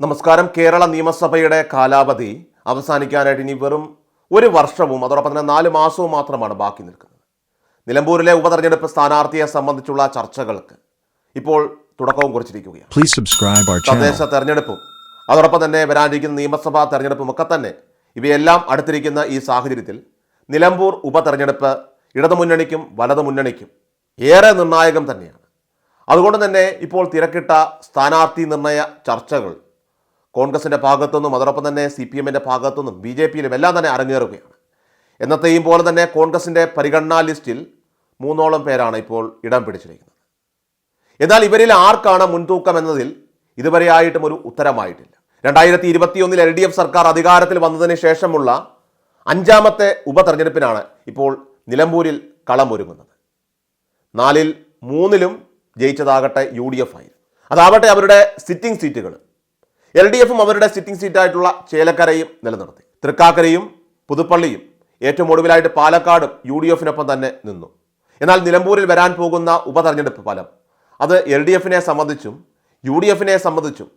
നമസ്കാരം. കേരള നിയമസഭയുടെ കാലാവധി അവസാനിക്കാനായിട്ട് ഇനി വെറും ഒരു വർഷവും അതോടൊപ്പം തന്നെ നാല് മാസവും മാത്രമാണ് ബാക്കി നിൽക്കുന്നത്. നിലമ്പൂരിലെ ഉപതെരഞ്ഞെടുപ്പ് സ്ഥാനാർത്ഥിയെ സംബന്ധിച്ചുള്ള ചർച്ചകൾക്ക് ഇപ്പോൾ തുടക്കവും കുറിച്ചിരിക്കുകയാണ്. തദ്ദേശ. തെരഞ്ഞെടുപ്പും അതോടൊപ്പം തന്നെ വരാനിരിക്കുന്ന നിയമസഭാ തെരഞ്ഞെടുപ്പും ഒക്കെ തന്നെ ഇവയെല്ലാം അടുത്തിരിക്കുന്ന ഈ സാഹചര്യത്തിൽ നിലമ്പൂർ ഉപതെരഞ്ഞെടുപ്പ് ഇടതുമുന്നണിക്കും വലതുമുന്നണിക്കും ഏറെ നിർണായകം തന്നെയാണ്. അതുകൊണ്ട് തന്നെ ഇപ്പോൾ തിരക്കിട്ട സ്ഥാനാർത്ഥി നിർണയ ചർച്ചകൾ കോൺഗ്രസിന്റെ ഭാഗത്തുനിന്നും അതോടൊപ്പം തന്നെ സി പി എമ്മിന്റെ ഭാഗത്തുനിന്നും ബി ജെ പിയിലും എല്ലാം തന്നെ അരങ്ങേറുകയാണ്. എന്നത്തെയും പോലെ തന്നെ കോൺഗ്രസിന്റെ പരിഗണനാ ലിസ്റ്റിൽ മൂന്നോളം പേരാണ് ഇപ്പോൾ ഇടം പിടിച്ചിരിക്കുന്നത്. എന്നാൽ ഇവരിൽ ആർക്കാണ് മുൻതൂക്കം എന്നതിൽ ഇതുവരെയായിട്ടും ഒരു ഉത്തരമായിട്ടില്ല. രണ്ടായിരത്തി ഇരുപത്തിയൊന്നിൽ എൽ ഡി എഫ് സർക്കാർ അധികാരത്തിൽ വന്നതിന് ശേഷമുള്ള അഞ്ചാമത്തെ ഉപതെരഞ്ഞെടുപ്പിനാണ് ഇപ്പോൾ നിലമ്പൂരിൽ കളമൊരുങ്ങുന്നത്. നാലിൽ മൂന്നിലും ജയിച്ചതാകട്ടെ യു ഡി എഫ് ആയിരുന്നു. അതാവട്ടെ അവരുടെ സിറ്റിംഗ് സീറ്റുകൾ എൽ ഡി എഫും അവരുടെ സിറ്റിംഗ് സീറ്റായിട്ടുള്ള ചേലക്കരയും നിലനിർത്തി. തൃക്കാക്കരയും പുതുപ്പള്ളിയും ഏറ്റവും ഒടുവിലായിട്ട് പാലക്കാടും യു ഡി എഫിനൊപ്പം തന്നെ നിന്നു. എന്നാൽ നിലമ്പൂരിൽ വരാൻ പോകുന്ന ഉപതെരഞ്ഞെടുപ്പ് ഫലം അത് എൽ ഡി എഫിനെ സംബന്ധിച്ചും യു ഡി എഫിനെ സംബന്ധിച്ചും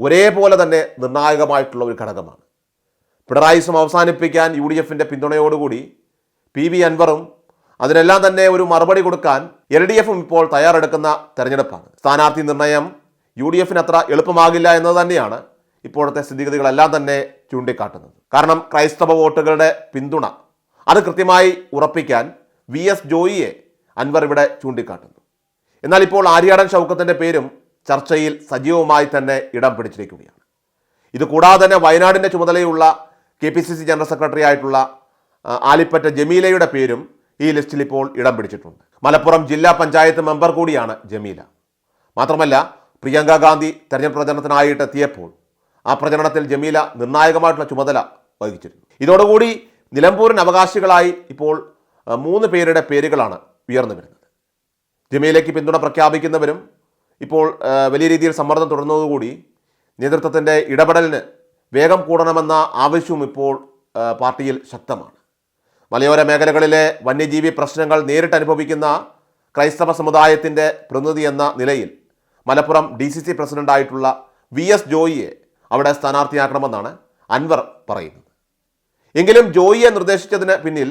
ഒരേപോലെ തന്നെ നിർണായകമായിട്ടുള്ള ഒരു ഘടകമാണ്. പിണറായിസം അവസാനിപ്പിക്കാൻ യു ഡി എഫിന്റെ പിന്തുണയോടുകൂടി പി വി അൻവറും അതിനെല്ലാം തന്നെ ഒരു മറുപടി കൊടുക്കാൻ എൽ ഡി എഫും ഇപ്പോൾ തയ്യാറെടുക്കുന്ന തെരഞ്ഞെടുപ്പാണ്. സ്ഥാനാർത്ഥി നിർണയം യു ഡി എഫിന് അത്ര എളുപ്പമാകില്ല എന്നത് തന്നെയാണ് ഇപ്പോഴത്തെ സ്ഥിതിഗതികളെല്ലാം തന്നെ ചൂണ്ടിക്കാട്ടുന്നത്. കാരണം ക്രൈസ്തവ വോട്ടുകളുടെ പിന്തുണ അത് കൃത്യമായി ഉറപ്പിക്കാൻ വി എസ് ജോയിയെ അൻവർ ഇവിടെ ചൂണ്ടിക്കാട്ടുന്നു. എന്നാൽ ഇപ്പോൾ ആര്യാടൻ ഷൗക്കത്തിന്റെ പേരും ചർച്ചയിൽ സജീവമായി തന്നെ ഇടം പിടിച്ചിരിക്കുകയാണ്. ഇത് കൂടാതെ തന്നെ വയനാടിന്റെ ചുമതലയുള്ള K P C C general secretary ആയിട്ടുള്ള ആലിപ്പറ്റ ജമീലയുടെ പേരും ഈ ലിസ്റ്റിൽ ഇപ്പോൾ ഇടം പിടിച്ചിട്ടുണ്ട്. മലപ്പുറം ജില്ലാ പഞ്ചായത്ത് മെമ്പർ കൂടിയാണ് ജമീല. മാത്രമല്ല പ്രിയങ്ക ഗാന്ധി തെരഞ്ഞെടുപ്പ് പ്രചരണത്തിനായിട്ട് എത്തിയപ്പോൾ ആ പ്രചരണത്തിൽ ജമീല നിർണായകമായിട്ടുള്ള ചുമതല വഹിച്ചിരുന്നു. ഇതോടുകൂടി നിലമ്പൂരിന് അവകാശികളായി ഇപ്പോൾ മൂന്ന് പേരുടെ പേരുകളാണ് ഉയർന്നു വരുന്നത്. ജമീലയ്ക്ക് പിന്തുണ പ്രഖ്യാപിക്കുന്നവരും ഇപ്പോൾ വലിയ രീതിയിൽ സമ്മർദ്ദം തുടർന്നതുകൂടി നേതൃത്വത്തിന്റെ ഇടപെടലിന് വേഗം കൂടണമെന്ന ആവശ്യവും ഇപ്പോൾ പാർട്ടിയിൽ ശക്തമാണ്. മലയോര മേഖലകളിലെ വന്യജീവി പ്രശ്നങ്ങൾ നേരിട്ട് അനുഭവിക്കുന്ന ക്രൈസ്തവ സമുദായത്തിന്റെ പ്രതിനിധി എന്ന നിലയിൽ മലപ്പുറം ഡി സി സി പ്രസിഡന്റായിട്ടുള്ള വി എസ് ജോയിയെ അവിടെ സ്ഥാനാർത്ഥിയാക്കണമെന്നാണ് അൻവർ പറയുന്നത്. എങ്കിലും ജോയിയെ നിർദ്ദേശിച്ചതിന് പിന്നിൽ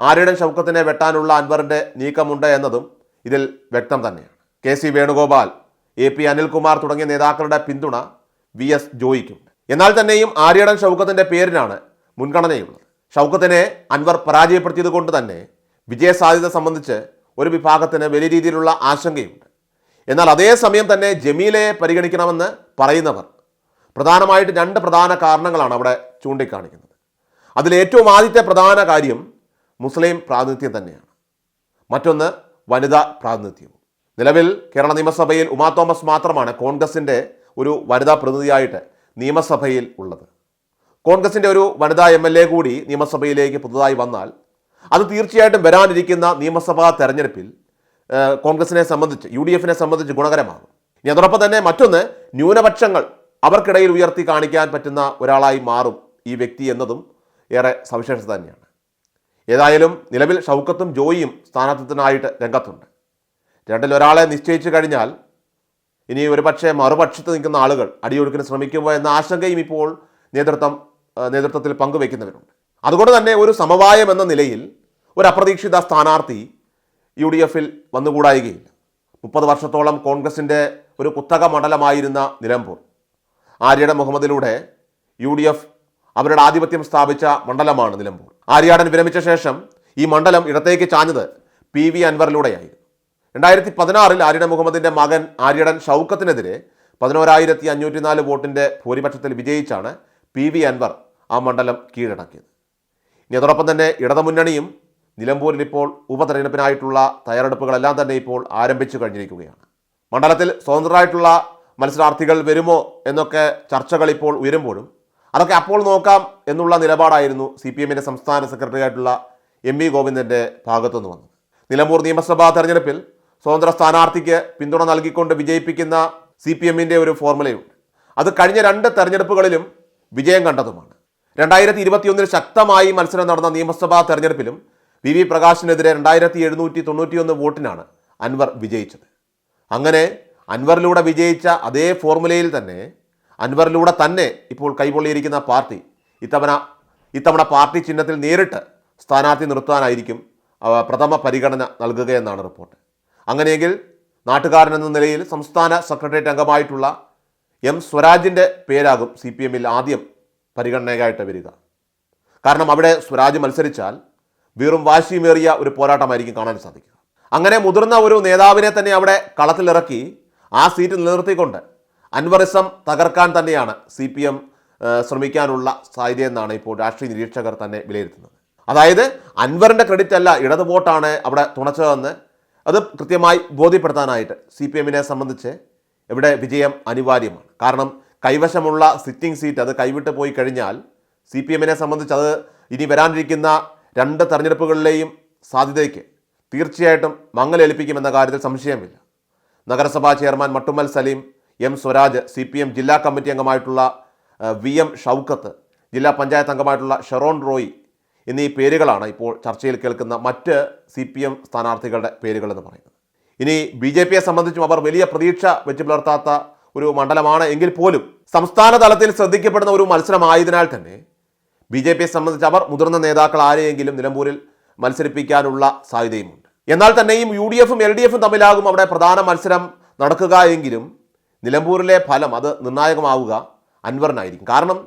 ആര്യടൻ ഷൗക്കത്തിനെ വെട്ടാനുള്ള അൻവറിന്റെ നീക്കമുണ്ട് എന്നതും ഇതിൽ വ്യക്തം തന്നെയാണ്. K C Venugopal A P Anilkumar തുടങ്ങിയ നേതാക്കളുടെ പിന്തുണ വി എസ് ജോയിക്കുണ്ട്. എന്നാൽ തന്നെയും ആര്യടൻ ഷൗക്കത്തിന്റെ പേരിനാണ് മുൻഗണനയുള്ളത്. ഷൗക്കത്തിനെ അൻവർ പരാജയപ്പെടുത്തിയത് കൊണ്ട് തന്നെ വിജയസാധ്യത സംബന്ധിച്ച് ഒരു വിഭാഗത്തിന് വലിയ രീതിയിലുള്ള ആശങ്കയുണ്ട്. എന്നാൽ അതേസമയം തന്നെ ജമീലയെ പരിഗണിക്കണമെന്ന് പറയുന്നവർ പ്രധാനമായിട്ട് രണ്ട് പ്രധാന കാരണങ്ങളാണ് അവിടെ ചൂണ്ടിക്കാണിക്കുന്നത്. അതിലേറ്റവും ആദ്യത്തെ പ്രധാന കാര്യം മുസ്ലിം പ്രാതിനിധ്യം തന്നെയാണ്. മറ്റൊന്ന് വനിതാ പ്രാതിനിധ്യവും നിലവിൽ കേരള നിയമസഭയിൽ ഉമാ തോമസ് മാത്രമാണ് കോൺഗ്രസിന്റെ ഒരു വനിതാ പ്രതിനിധിയായിട്ട് നിയമസഭയിൽ ഉള്ളത്. കോൺഗ്രസിന്റെ ഒരു വനിതാ എം എൽ എ കൂടി നിയമസഭയിലേക്ക് പുതുതായി വന്നാൽ അത് തീർച്ചയായിട്ടും വരാനിരിക്കുന്ന നിയമസഭാ തെരഞ്ഞെടുപ്പിൽ കോൺഗ്രസിനെ സംബന്ധിച്ച് യു ഡി എഫിനെ സംബന്ധിച്ച് ഗുണകരമാകും. ഇനി അതോടൊപ്പം തന്നെ മറ്റൊന്ന് ന്യൂനപക്ഷങ്ങൾ. അവർക്കിടയിൽ ഉയർത്തി കാണിക്കാൻ പറ്റുന്ന ഒരാളായി മാറും ഈ വ്യക്തി എന്നതും ഏറെ സവിശേഷത തന്നെയാണ്. ഏതായാലും നിലവിൽ ഷൗക്കത്തും ജോയിയും സ്ഥാനാർത്ഥിത്വത്തിനായിട്ട് രംഗത്തുണ്ട്. രണ്ടിൽ ഒരാളെ നിശ്ചയിച്ചു കഴിഞ്ഞാൽ ഇനി ഒരുപക്ഷെ മറുപക്ഷത്ത് നിൽക്കുന്ന ആളുകൾ അടിയൊഴുക്കിന് ശ്രമിക്കുമോ എന്ന ആശങ്കയും ഇപ്പോൾ നേതൃത്വം നേതൃത്വത്തിൽ പങ്കുവയ്ക്കുന്നവരുണ്ട്. അതുകൊണ്ട് തന്നെ ഒരു സമവായം എന്ന നിലയിൽ ഒരു അപ്രതീക്ഷിത സ്ഥാനാർത്ഥി യു ഡി എഫിൽ വന്നുകൂടായികയില്ല. മുപ്പത് വർഷത്തോളം കോൺഗ്രസിന്റെ ഒരു കുത്തക മണ്ഡലമായിരുന്ന നിലമ്പൂർ. ആര്യയുടെ മുഹമ്മദിലൂടെ യു ഡി എഫ് അവരുടെ ആധിപത്യം സ്ഥാപിച്ച മണ്ഡലമാണ് നിലമ്പൂർ. ആര്യാടൻ വിരമിച്ച ശേഷം ഈ മണ്ഡലം ഇടത്തേക്ക് ചാഞ്ഞത് പി വി അൻവറിലൂടെയായിരുന്നു രണ്ടായിരത്തി പതിനാറിൽ ആര്യടൻ മുഹമ്മദിന്റെ മകൻ ആര്യടൻ ഷൗക്കത്തിനെതിരെ പതിനോരായിരത്തി അഞ്ഞൂറ്റി നാല് വോട്ടിന്റെ ഭൂരിപക്ഷത്തിൽ വിജയിച്ചാണ് പി വി അൻവർ ആ മണ്ഡലം കീഴടക്കിയത്. ഇനി അതോടൊപ്പം തന്നെ ഇടതുമുന്നണിയും നിലമ്പൂരിൽ ഇപ്പോൾ ഉപതെരഞ്ഞെടുപ്പിനായിട്ടുള്ള തയ്യാറെടുപ്പുകളെല്ലാം തന്നെ ഇപ്പോൾ ആരംഭിച്ചു കഴിഞ്ഞിരിക്കുകയാണ്. മണ്ഡലത്തിൽ സ്വതന്ത്രരായിട്ടുള്ള മത്സരാർത്ഥികൾ വരുമോ എന്നൊക്കെ ചർച്ചകൾ ഇപ്പോൾ ഉയരുമ്പോഴും അതൊക്കെ അപ്പോൾ നോക്കാം എന്നുള്ള നിലപാടായിരുന്നു സി പി എമ്മിന്റെ സംസ്ഥാന സെക്രട്ടറി ആയിട്ടുള്ള എം വി ഗോവിന്ദന്റെ ഭാഗത്തുനിന്ന് വന്നത്. നിലമ്പൂർ നിയമസഭാ തെരഞ്ഞെടുപ്പിൽ സ്വതന്ത്ര സ്ഥാനാർത്ഥിക്ക് പിന്തുണ നൽകിക്കൊണ്ട് വിജയിപ്പിക്കുന്ന സി പി എമ്മിന്റെ ഒരു ഫോർമുലയുണ്ട്. അത് കഴിഞ്ഞ രണ്ട് തെരഞ്ഞെടുപ്പുകളിലും വിജയം കണ്ടതുമാണ്. രണ്ടായിരത്തി ഇരുപത്തിയൊന്നിൽ ശക്തമായി മത്സരം നടന്ന നിയമസഭാ തെരഞ്ഞെടുപ്പിലും വി വി പ്രകാശിനെതിരെ രണ്ടായിരത്തി എഴുന്നൂറ്റി തൊണ്ണൂറ്റിയൊന്ന് വോട്ടിനാണ് അൻവർ വിജയിച്ചത്. അങ്ങനെ അൻവറിലൂടെ വിജയിച്ച അതേ ഫോർമുലയിൽ തന്നെ അൻവറിലൂടെ തന്നെ ഇപ്പോൾ കൈപൊള്ളിയിരിക്കുന്ന പാർട്ടി ഇത്തവണ ഇത്തവണ പാർട്ടി ചിഹ്നത്തിൽ നേരിട്ട് സ്ഥാനാർത്ഥി നിർത്താനായിരിക്കും പ്രഥമ പരിഗണന നൽകുകയെന്നാണ് റിപ്പോർട്ട്. അങ്ങനെയെങ്കിൽ നാട്ടുകാരനെന്ന നിലയിൽ സംസ്ഥാന സെക്രട്ടേറിയറ്റ് അംഗമായിട്ടുള്ള എം സ്വരാജിന്റെ പേരാകും സി പി എമ്മിൽ ആദ്യം പരിഗണനയായിട്ട് വരിക. കാരണം അവിടെ സ്വരാജ് മത്സരിച്ചാൽ വീറും വാശിയുമേറിയ ഒരു പോരാട്ടമായിരിക്കും കാണാൻ സാധിക്കുക. അങ്ങനെ മുതിർന്ന ഒരു നേതാവിനെ തന്നെ അവിടെ കളത്തിലിറക്കി ആ സീറ്റ് നിലനിർത്തിക്കൊണ്ട് അൻവറിസം തകർക്കാൻ തന്നെയാണ് സി പി എം ശ്രമിക്കാനുള്ള സാധ്യതയെന്നാണ് ഇപ്പോൾ രാഷ്ട്രീയ നിരീക്ഷകർ തന്നെ വിലയിരുത്തുന്നത്. അതായത് അൻവറിന്റെ ക്രെഡിറ്റ് അല്ല ഇടത് വോട്ടാണ് അവിടെ തുണച്ചതെന്ന് അത് കൃത്യമായി ബോധ്യപ്പെടുത്താനായിട്ട് സി പി എമ്മിനെ സംബന്ധിച്ച് ഇവിടെ വിജയം അനിവാര്യമാണ്. കാരണം കൈവശമുള്ള സിറ്റിംഗ് സീറ്റ് അത് കൈവിട്ട് പോയി കഴിഞ്ഞാൽ സി പി എമ്മിനെ സംബന്ധിച്ച് അത് ഇനി വരാനിരിക്കുന്ന രണ്ട് തെരഞ്ഞെടുപ്പുകളിലെയും സാധ്യതയ്ക്ക് തീർച്ചയായിട്ടും മങ്ങലേൽപ്പിക്കുമെന്ന കാര്യത്തിൽ സംശയമില്ല. നഗരസഭാ chairman Mattummal Saleem M Swaraj C P M ജില്ലാ കമ്മിറ്റി അംഗമായിട്ടുള്ള വി എം ഷൗക്കത്ത് ജില്ലാ പഞ്ചായത്ത് അംഗമായിട്ടുള്ള ഷെറോൺ റോയി എന്നീ പേരുകളാണ് ഇപ്പോൾ ചർച്ചയിൽ കേൾക്കുന്ന മറ്റ് സി പി എം സ്ഥാനാർത്ഥികളുടെ പേരുകളെന്ന് പറയുന്നത്. ഇനി ബി ജെ പിയെ സംബന്ധിച്ചും അവർ വലിയ പ്രതീക്ഷ വെച്ച് പുലർത്താത്ത ഒരു മണ്ഡലമാണ് എങ്കിൽ പോലും സംസ്ഥാന തലത്തിൽ ശ്രദ്ധിക്കപ്പെടുന്ന ഒരു മത്സരമായതിനാൽ തന്നെ ബി ജെ പിയെ സംബന്ധിച്ച് അവർ മുതിർന്ന നേതാക്കൾ ആരെയെങ്കിലും നിലമ്പൂരിൽ മത്സരിപ്പിക്കാനുള്ള സാധ്യതയുമുണ്ട്. എന്നാൽ തന്നെയും യു ഡി എഫും എൽ ഡി എഫും തമ്മിലാകും അവിടെ പ്രധാന മത്സരം നടക്കുക എങ്കിലും നിലമ്പൂരിലെ ഫലം അത് നിർണായകമാവുക അൻവറിനായിരിക്കും. കാരണം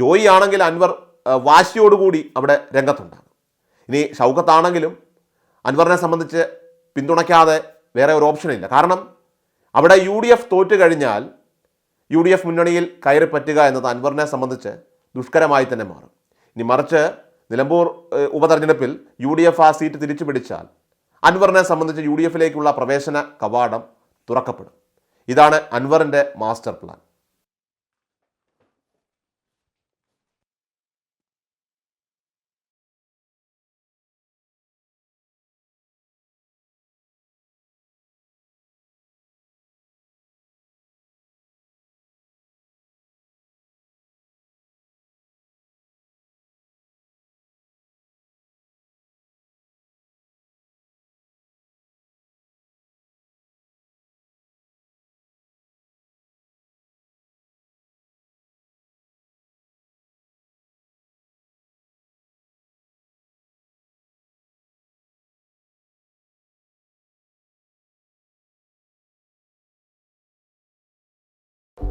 ജോയി ആണെങ്കിൽ അൻവർ വാശിയോടുകൂടി അവിടെ രംഗത്തുണ്ടാകും. ഇനി ഷൗക്കത്താണെങ്കിലും അൻവറിനെ സംബന്ധിച്ച് പിന്തുണയ്ക്കാതെ വേറെ ഒരു ഓപ്ഷനില്ല കാരണം അവിടെ യു ഡി എഫ് തോറ്റു കഴിഞ്ഞാൽ യു ഡി എഫ് മുന്നണിയിൽ കയറി പറ്റുക എന്നത് അൻവറിനെ സംബന്ധിച്ച് ദുഷ്കരമായി തന്നെ മാറും. ഇനി മറിച്ച് നിലമ്പൂർ ഉപതെരഞ്ഞെടുപ്പിൽ യു ഡി എഫ് ആ സീറ്റ് തിരിച്ചു പിടിച്ചാൽ അൻവറിനെ സംബന്ധിച്ച് യു ഡി എഫിലേക്കുള്ള പ്രവേശന കവാടം തുറക്കപ്പെടും. ഇതാണ് അൻവറിന്റെ മാസ്റ്റർ പ്ലാൻ.